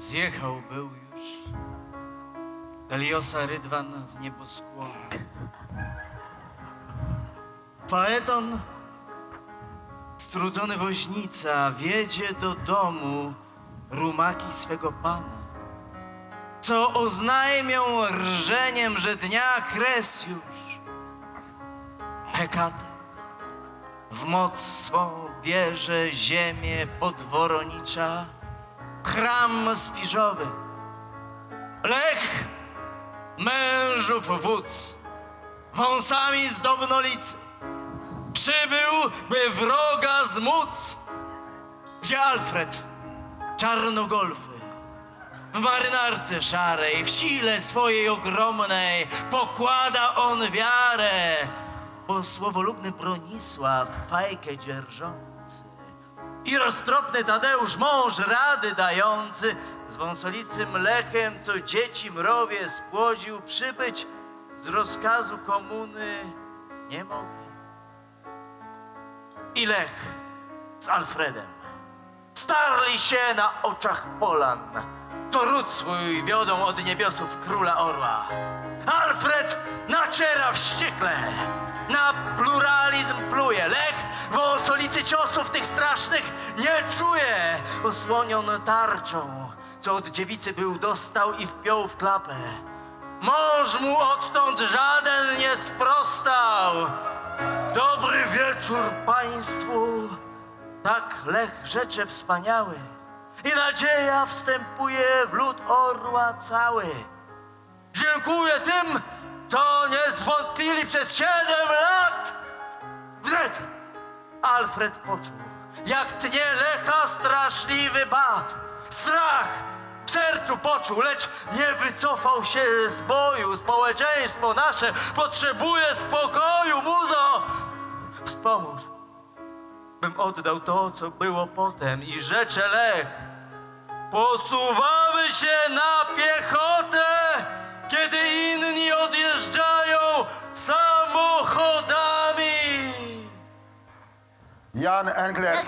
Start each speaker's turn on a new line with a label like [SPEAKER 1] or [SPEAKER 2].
[SPEAKER 1] Zjechał był już Deliosa Rydwan z nieboskłonu. Faeton, strudzony woźnica, wiedzie do domu rumaki swego pana, co oznajmią rżeniem, że dnia kres już. Hekata w moc swą bierze ziemię podworonicza, chram spiżowy. Lech, mężów wódz, wąsami zdobnolicy, przybył, by wroga zmóc. Gdzie Alfred, czarnogolfy, w marynarce szarej, w sile swojej ogromnej, pokłada on wiarę, bo słowolubny Bronisław fajkę dzierżący i roztropny Tadeusz, mąż rady dający, z wąsolicym Lechem, co dzieci mrowie spłodził, przybyć z rozkazu komuny nie mogli. I Lech z Alfredem starli się na oczach Polan. To ród swój wiodą od niebiosów króla orła. Alfred naciera wściekle, na pluralizm pluje. Lech w osolicy ciosów tych strasznych nie czuje. Osłonion tarczą, co od dziewicy był dostał i wpiął w klapę. Mąż mu odtąd żaden nie sprostał. Dobry wieczór państwu. Tak Lech rzecze wspaniały i nadzieja wstępuje w lud orła cały. Dziękuję tym, co nie zwątpili przez siedem lat. Wnet Alfred poczuł, jak tnie Lecha straszliwy bat. Strach w sercu poczuł, lecz nie wycofał się z boju. Społeczeństwo nasze potrzebuje spokoju, muzo. Wspomóż, bym oddał to, co było potem i rzecze Lech. Posuwamy się na piechotę, kiedy inni odjeżdżają samochodami.
[SPEAKER 2] Yani Enkler